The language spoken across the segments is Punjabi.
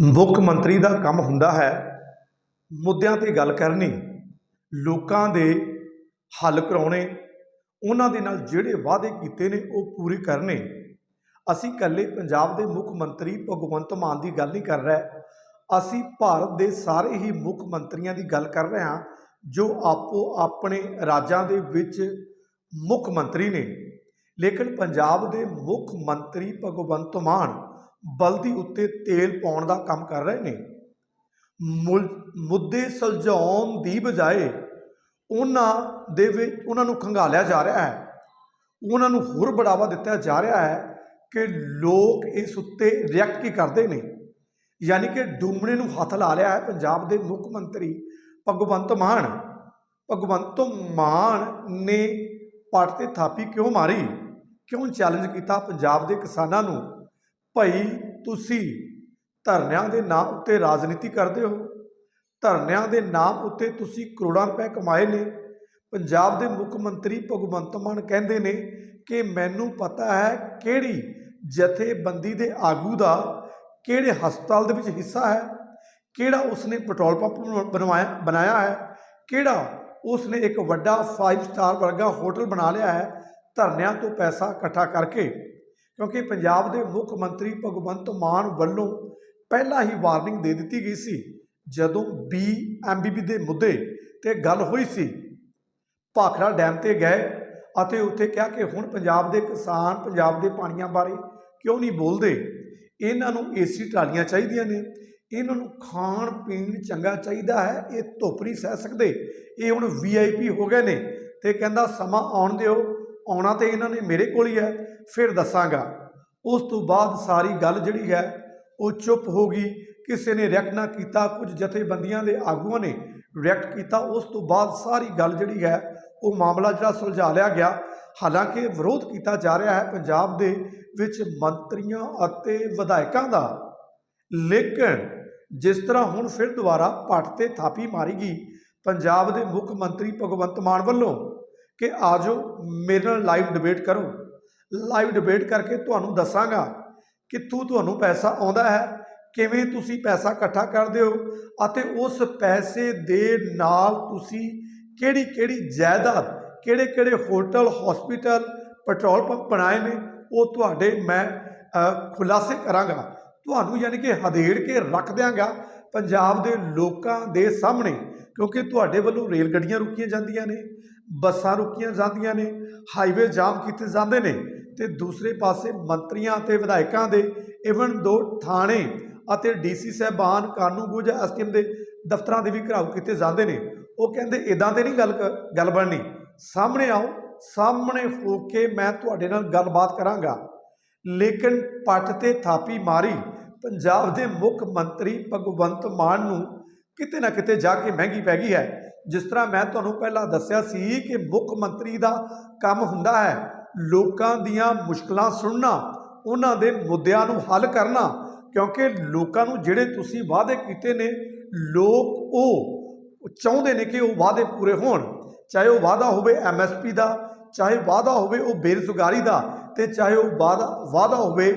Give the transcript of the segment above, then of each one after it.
ਮੁੱਖ ਮੰਤਰੀ ਦਾ ਕੰਮ ਹੁੰਦਾ ਹੈ। ਮੁੱਦਿਆਂ 'ਤੇ ਗੱਲ ਕਰਨੀ। ਲੋਕਾਂ ਦੇ ਹੱਲ ਕਰਾਉਣੇ। ਉਹਨਾਂ ਦੇ ਨਾਲ ਜਿਹੜੇ ਵਾਅਦੇ ਕੀਤੇ ਨੇ, ਉਹ ਪੂਰੇ ਕਰਨੇ। ਅਸੀਂ ਇਕੱਲੇ ਪੰਜਾਬ ਦੇ ਮੁੱਖ ਮੰਤਰੀ ਭਗਵੰਤ ਮਾਨ ਦੀ ਗੱਲ ਨਹੀਂ ਕਰ ਰਹੇ। ਅਸੀਂ ਭਾਰਤ ਦੇ ਸਾਰੇ ਹੀ ਮੁੱਖ ਮੰਤਰੀਆਂ ਦੀ ਗੱਲ ਕਰ ਰਹੇ ਹਾਂ, ਜੋ ਆਪੋ ਆਪਣੇ ਰਾਜਾਂ ਦੇ ਵਿੱਚ ਮੁੱਖ ਮੰਤਰੀ ਨੇ। ਲੇਕਿਨ ਪੰਜਾਬ ਦੇ ਮੁੱਖ ਮੰਤਰੀ ਭਗਵੰਤ ਮਾਨ ਬਲਦੀ ਉੱਤੇ ਤੇਲ ਪਾਉਣ ਦਾ ਕੰਮ ਕਰ ਰਹੇ ਨੇ। ਮੁਲ- ਮੁੱਦੇ ਸੁਲਝਾਉਣ ਦੀ ਬਜਾਏ ਉਹਨਾਂ ਦੇ ਵਿੱਚ, ਉਹਨਾਂ ਨੂੰ ਖੰਗਾਲਿਆ ਜਾ ਰਿਹਾ ਹੈ। ਉਹਨਾਂ ਨੂੰ ਹੋਰ ਬੜਾਵਾ ਦਿੱਤਾ ਜਾ ਰਿਹਾ ਹੈ ਕਿ ਲੋਕ ਇਸ ਉੱਤੇ ਰਿਐਕਟ ਕੀ ਕਰਦੇ ਨੇ। ਯਾਨੀ ਕਿ ਡੂਮਣੇ ਨੂੰ ਹੱਥ ਲਾ ਲਿਆ ਹੈ ਪੰਜਾਬ ਦੇ ਮੁੱਖ ਮੰਤਰੀ ਭਗਵੰਤ ਮਾਨ। ਭਗਵੰਤ ਮਾਨ ਨੇ ਪੱਟ ਤੇ ਥਾਪੀ ਕਿਉਂ ਮਾਰੀ? ਕਿਉਂ ਚੈਲੰਜ ਕੀਤਾ ਪੰਜਾਬ ਦੇ ਕਿਸਾਨਾਂ ਨੂੰ? ਭਾਈ ਤੁਸੀਂ ਧਰਨਿਆਂ ਦੇ ਨਾਮ ਉੱਤੇ ਰਾਜਨੀਤੀ ਕਰਦੇ ਹੋ, ਧਰਨਿਆਂ ਦੇ ਨਾਮ ਉੱਤੇ ਤੁਸੀਂ ਕਰੋੜਾਂ ਰੁਪਏ ਕਮਾਏ ਨੇ। ਪੰਜਾਬ ਦੇ ਮੁੱਖ ਮੰਤਰੀ ਭਗਵੰਤ ਮਾਨ ਕਹਿੰਦੇ ਨੇ ਕਿ ਮੈਨੂੰ ਪਤਾ ਹੈ ਕਿਹੜੀ ਜਥੇਬੰਦੀ ਦੇ ਆਗੂ ਦਾ ਕਿਹੜੇ ਹਸਪਤਾਲ ਦੇ ਵਿੱਚ ਹਿੱਸਾ ਹੈ, ਕਿਹੜਾ ਉਸਨੇ ਪੈਟਰੋਲ ਪੰਪ ਬਣ- ਬਣਵਾਇਆ, ਬਣਾਇਆ ਹੈ, ਕਿਹੜਾ ਉਸਨੇ ਇੱਕ ਵੱਡਾ 5 ਸਟਾਰ ਵਰਗਾ ਹੋਟਲ ਬਣਾ ਲਿਆ ਹੈ, ਧਰਨਿਆਂ ਤੋਂ ਪੈਸਾ ਇਕੱਠਾ ਕਰਕੇ। ਕਿਉਂਕਿ ਪੰਜਾਬ ਦੇ ਮੁੱਖ ਮੰਤਰੀ ਭਗਵੰਤ ਮਾਨ ਵੱਲੋਂ ਪਹਿਲਾਂ ਹੀ ਵਾਰਨਿੰਗ ਦੇ ਦਿੱਤੀ ਗਈ ਸੀ, ਜਦੋਂ ਬੀਐਮਬੀਬੀ ਦੇ ਮੁੱਦੇ ਤੇ ਗੱਲ ਹੋਈ ਸੀ। ਭਾਖੜਾ ਡੈਮ ਤੇ ਗਏ ਅਤੇ ਉੱਥੇ ਕਿਹਾ ਕਿ ਹੁਣ ਪੰਜਾਬ ਦੇ ਕਿਸਾਨ ਪੰਜਾਬ ਦੇ ਪਾਣੀਆਂ ਬਾਰੇ ਕਿਉਂ ਨਹੀਂ ਬੋਲਦੇ? ਇਹਨਾਂ ਨੂੰ ਏਸੀ ਟਰਾਲੀਆਂ ਚਾਹੀਦੀਆਂ ਨੇ, ਇਹਨਾਂ ਨੂੰ ਖਾਣ ਪੀਣ ਚੰਗਾ ਚਾਹੀਦਾ ਹੈ, ਇਹ ਧੁੱਪ ਨਹੀਂ ਸਹਿ ਸਕਦੇ। ਇਹ ਹੁਣ ਵੀਆਈਪੀ ਹੋ ਗਏ ਨੇ ਤੇ ਕਹਿੰਦਾ ਸਮਾਂ ਆਉਣ ਦਿਓ। ਆਉਣਾ ਤੇ ਇਹਨਾਂ ਨੇ ਮੇਰੇ ਕੋਲ ਹੀ ਹੈ, ਫਿਰ ਦੱਸਾਂਗਾ। ਉਸ ਤੋਂ ਬਾਅਦ ਸਾਰੀ ਗੱਲ ਜਿਹੜੀ ਹੈ, ਉਹ ਚੁੱਪ ਹੋ ਗਈ। ਕਿਸੇ ਨੇ ਰਿਐਕਟ ਨਾ ਕੀਤਾ, ਕੁਝ ਜਥੇਬੰਦੀਆਂ ਦੇ ਆਗੂਆਂ ਨੇ ਰਿਐਕਟ ਕੀਤਾ। ਉਸ ਤੋਂ ਬਾਅਦ ਸਾਰੀ ਗੱਲ ਜਿਹੜੀ ਹੈ, ਉਹ ਮਾਮਲਾ ਜਿਹੜਾ ਸੁਲਝਾ ਲਿਆ ਗਿਆ। ਹਾਲਾਂਕਿ ਵਿਰੋਧ ਕੀਤਾ ਜਾ ਰਿਹਾ ਹੈ ਪੰਜਾਬ ਦੇ ਵਿੱਚ ਮੰਤਰੀਆਂ ਅਤੇ ਵਿਧਾਇਕਾਂ ਦਾ। ਲੇਕਿਨ ਜਿਸ ਤਰ੍ਹਾਂ ਹੁਣ ਫਿਰ ਦੁਬਾਰਾ ਪੱਟ ਤੇ ਥਾਪੀ ਮਾਰੀ ਗਈ, ਪੰਜਾਬ ਦੇ ਮੁੱਖ ਮੰਤਰੀ ਭਗਵੰਤ ਮਾਨ ਵੱਲੋਂ ਕਿ ਆਜੋ ਮੇਰੇ ਨਾਲ ਲਾਈਵ ਡਿਬੇਟ ਕਰੋ। ਲਾਈਵ ਡਿਬੇਟ ਕਰਕੇ ਤੁਹਾਨੂੰ ਦੱਸਾਂਗਾ ਕਿੱਥੋਂ ਤੁਹਾਨੂੰ ਪੈਸਾ ਆਉਂਦਾ ਹੈ, ਕਿਵੇਂ ਤੁਸੀਂ ਪੈਸਾ ਇਕੱਠਾ ਕਰਦੇ ਹੋ ਅਤੇ ਉਸ ਪੈਸੇ ਦੇ ਨਾਲ ਤੁਸੀਂ ਕਿਹੜੀ ਕਿਹੜੀ ਜਾਇਦਾਦ ਕਿਹੜੇ ਕਿਹੜੇ ਹੋਟਲ ਹਸਪੀਟਲ ਪੈਟਰੋਲ ਪੰਪ ਬਣਾਏ ਨੇ, ਉਹ ਤੁਹਾਡੇ ਮੈਂ ਖੁਲਾਸੇ ਕਰਾਂਗਾ। ਤੁਹਾਨੂੰ ਯਾਨੀ ਕਿ ਹਦੇੜ ਕੇ ਰੱਖ ਦਿਆਂਗਾ ਪੰਜਾਬ ਦੇ ਲੋਕਾਂ ਦੇ ਸਾਹਮਣੇ, ਕਿਉਂਕਿ ਤੁਹਾਡੇ ਵੱਲੋਂ ਰੇਲ ਗੱਡੀਆਂ ਰੁਕੀਆਂ ਜਾਂਦੀਆਂ ਨੇ। ਬੱਸਾਂ ਰੁਕੀਆਂ ਜਾਂਦੀਆਂ ਨੇ ਹਾਈਵੇ ਜਾਮ ਕੀਤੇ ਜਾਂਦੇ ਨੇ ਤੇ ਦੂਸਰੇ ਪਾਸੇ ਮੰਤਰੀਆਂ ਅਤੇ ਵਿਧਾਇਕਾਂ ਦੇ ਇਵਨ ਦੋ ਥਾਣੇ ਅਤੇ ਡੀਸੀ ਸਾਹਿਬਾਨ ਕਾਨੂੰਗੋਜ ਐਸਟੀਐਮ ਦੇ ਦਫ਼ਤਰਾਂ ਦੇ ਵੀ ਘਰਾਓ ਕੀਤੇ ਜਾਂਦੇ ਨੇ। ਉਹ ਕਹਿੰਦੇ ਇਦਾਂ ਤੇ ਨਹੀਂ ਗੱਲ ਕ- ਗੱਲ ਬਣਨੀ। ਸਾਹਮਣੇ ਆਓ, ਸਾਹਮਣੇ ਹੋ ਕੇ ਮੈਂ ਤੁਹਾਡੇ ਨਾਲ ਗੱਲਬਾਤ ਕਰਾਂਗਾ। ਲੇਕਿਨ ਪੱਟ ਤੇ ਥਾਪੀ ਮਾਰੀ, ਪੰਜਾਬ ਦੇ ਮੁੱਖ ਮੰਤਰੀ ਭਗਵੰਤ ਮਾਨ ਨੂੰ ਕਿਤੇ ਨਾ ਕਿਤੇ ਜਾ ਕੇ ਮਹਿੰਗੀ ਪੈ ਗਈ ਹੈ। ਜਿਸ ਤਰ੍ਹਾਂ ਮੈਂ ਤੁਹਾਨੂੰ ਪਹਿਲਾਂ ਦੱਸਿਆ ਸੀ ਕਿ ਮੁੱਖ ਮੰਤਰੀ ਦਾ ਕੰਮ ਹੁੰਦਾ ਹੈ ਲੋਕਾਂ ਦੀਆਂ ਮੁਸ਼ਕਲਾਂ ਸੁਣਨਾ, ਉਹਨਾਂ ਦੇ ਮੁੱਦਿਆਂ ਨੂੰ ਹੱਲ ਕਰਨਾ, ਕਿਉਂਕਿ ਲੋਕਾਂ ਨੂੰ ਜਿਹੜੇ ਤੁਸੀਂ ਵਾਅਦੇ ਕੀਤੇ ਨੇ, ਲੋਕ ਉਹ ਚਾਹੁੰਦੇ ਨੇ ਕਿ ਉਹ ਵਾਅਦੇ ਪੂਰੇ ਹੋਣ, ਚਾਹੇ ਉਹ ਵਾਅਦਾ ਹੋਵੇ ਐਮਐਸਪੀ ਦਾ, ਚਾਹੇ ਵਾਅਦਾ ਹੋਵੇ ਉਹ ਬੇਰੁਜ਼ਗਾਰੀ ਦਾ ਤੇ ਚਾਹੇ ਉਹ ਵਾਅਦਾ ਵਾਅਦਾ ਹੋਵੇ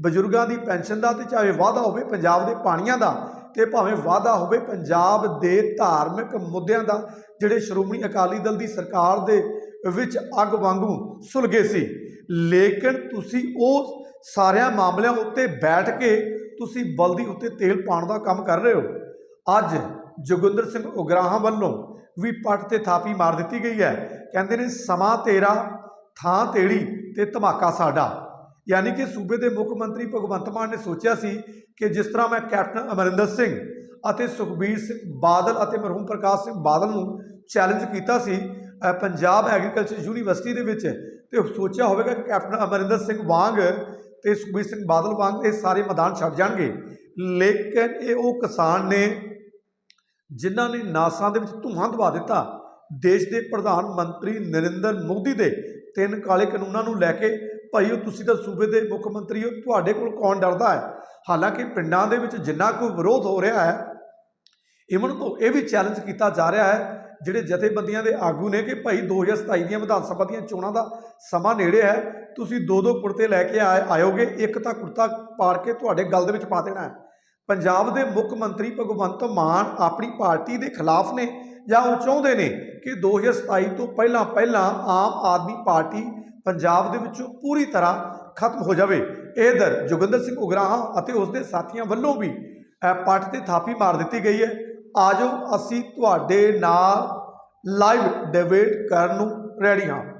ਬਜ਼ੁਰਗਾਂ ਦੀ ਪੈਨਸ਼ਨ ਦਾ ਤੇ ਚਾਹੇ ਵਾਅਦਾ ਹੋਵੇ ਪੰਜਾਬ ਦੇ ਪਾਣੀਆਂ ਦਾ ਤੇ ਭਾਵੇਂ ਵਾਅਦਾ ਹੋਵੇ ਪੰਜਾਬ ਦੇ ਧਾਰਮਿਕ ਮੁੱਦਿਆਂ ਦਾ, ਜਿਹੜੇ ਸ਼੍ਰੋਮਣੀ ਅਕਾਲੀ ਦਲ ਦੀ ਸਰਕਾਰ ਦੇ ਵਿੱਚ ਅੱਗ ਵਾਂਗੂ ਸੁਲਗੇ ਸੀ। ਲੇਕਿਨ ਤੁਸੀਂ ਉਹ ਸਾਰਿਆਂ ਮਾਮਲਿਆਂ ਉੱਤੇ ਬੈਠ ਕੇ ਤੁਸੀਂ ਬਲਦੀ ਉੱਤੇ ਤੇਲ ਪਾਉਣ ਦਾ ਕੰਮ ਕਰ ਰਹੇ ਹੋ। ਅੱਜ ਜੋਗਿੰਦਰ ਸਿੰਘ ਉਗਰਾਹਾਂ ਵੱਲੋਂ ਵੀ ਪੱਟ ਤੇ ਥਾਪੀ ਮਾਰ ਦਿੱਤੀ ਗਈ ਹੈ। ਕਹਿੰਦੇ ਨੇ, ਸਮਾਂ ਤੇਰਾ, ਥਾਂ ਤੇੜੀ ਤੇ ਧਮਾਕਾ ਸਾਡਾ। ਯਾਨੀ ਕਿ ਸੂਬੇ ਦੇ ਮੁੱਖ ਮੰਤਰੀ ਭਗਵੰਤ ਮਾਨ ਨੇ ਸੋਚਿਆ ਸੀ ਕਿ ਜਿਸ ਤਰ੍ਹਾਂ ਮੈਂ ਕੈਪਟਨ ਅਮਰਿੰਦਰ ਸਿੰਘ ਅਤੇ ਸੁਖਬੀਰ ਸਿੰਘ ਬਾਦਲ ਅਤੇ ਮਰਹੂਮ ਪ੍ਰਕਾਸ਼ ਸਿੰਘ ਬਾਦਲ ਨੂੰ ਚੈਲੰਜ ਕੀਤਾ ਸੀ ਪੰਜਾਬ ਐਗਰੀਕਲਚਰ ਯੂਨੀਵਰਸਿਟੀ ਦੇ ਵਿੱਚ ਤੇ ਸੋਚਿਆ ਹੋਵੇਗਾ ਕਿ ਕੈਪਟਨ ਅਮਰਿੰਦਰ ਸਿੰਘ ਵਾਂਗ ਤੇ ਸੁਖਬੀਰ ਸਿੰਘ ਬਾਦਲ ਵਾਂਗ ਇਹ ਸਾਰੇ ਮੈਦਾਨ ਛੱਡ ਜਾਣਗੇ। ਲੇਕਿਨ ਇਹ ਉਹ ਕਿਸਾਨ ਨੇ ਜਿਨ੍ਹਾਂ ਨੇ ਨਾਸਾਂ ਦੇ ਵਿੱਚ ਧੂਆਂ ਦਵਾ ਦਿੱਤਾ। ਦੇਸ਼ ਦੇ ਪ੍ਰਧਾਨ ਮੰਤਰੀ ਨਰਿੰਦਰ ਮੋਦੀ ਦੇ ਤਿੰਨ ਕਾਲੇ ਕਾਨੂੰਨਾਂ ਨੂੰ ਲੈ ਕੇ ਭਾਈ ਉਹ ਤੁਸੀਂ ਤਾਂ ਸੂਬੇ ਦੇ ਮੁੱਖ ਮੰਤਰੀ ਹੋ, ਤੁਹਾਡੇ ਕੋਲ ਕੌਣ ਡਰਦਾ ਹੈ? ਹਾਲਾਂਕਿ ਪਿੰਡਾਂ ਦੇ ਵਿੱਚ ਜਿੰਨਾ ਕੋਈ ਵਿਰੋਧ ਹੋ ਰਿਹਾ ਹੈ, ਇਵਨ ਤੋਂ ਇਹ ਵੀ ਚੈਲੰਜ ਕੀਤਾ ਜਾ ਰਿਹਾ ਹੈ, ਜਿਹੜੇ ਜਥੇਬੰਦੀਆਂ ਦੇ ਆਗੂ ਨੇ ਕਿ ਭਾਈ 2027 ਦੀਆਂ ਵਿਧਾਨ ਸਭਾ ਦੀਆਂ ਚੋਣਾਂ ਦਾ ਸਮਾਂ ਨੇੜੇ ਹੈ, ਤੁਸੀਂ ਦੋ ਦੋ ਕੁੜਤੇ ਲੈ ਕੇ ਆਏ ਆਇਓਗੇ, ਇੱਕ ਤਾਂ ਕੁੜਤਾ ਪਾੜ ਕੇ ਤੁਹਾਡੇ ਗਲ ਦੇ ਵਿੱਚ ਪਾ ਦੇਣਾ ਹੈ। ਪੰਜਾਬ ਦੇ ਮੁੱਖ ਮੰਤਰੀ ਭਗਵੰਤ ਮਾਨ ਆਪਣੀ ਪਾਰਟੀ ਦੇ ਖਿਲਾਫ ਨੇ ਜਾਂ ਉਹ ਚਾਹੁੰਦੇ ਨੇ ਕਿ 2027 ਤੋਂ ਪਹਿਲਾਂ ਪਹਿਲਾਂ ਆਮ ਆਦਮੀ ਪਾਰਟੀ ਪੰਜਾਬ ਦੇ ਵਿੱਚੋਂ ਪੂਰੀ ਤਰ੍ਹਾਂ ਖਤਮ ਹੋ ਜਾਵੇ। ਇਧਰ ਜੋਗਿੰਦਰ ਸਿੰਘ ਉਗਰਾਹਾਂ ਅਤੇ ਉਸ ਦੇ ਸਾਥੀਆਂ ਵੱਲੋਂ ਵੀ ਇਹ ਪੱਟ ਤੇ ਥਾਪੀ ਮਾਰ ਦਿੱਤੀ ਗਈ ਹੈ। ਆਜੋ ਅਸੀਂ ਤੁਹਾਡੇ ਨਾਲ ਲਾਈਵ ਡਿਬੇਟ ਕਰਨ ਨੂੰ ਰੈਡੀ ਹਾਂ।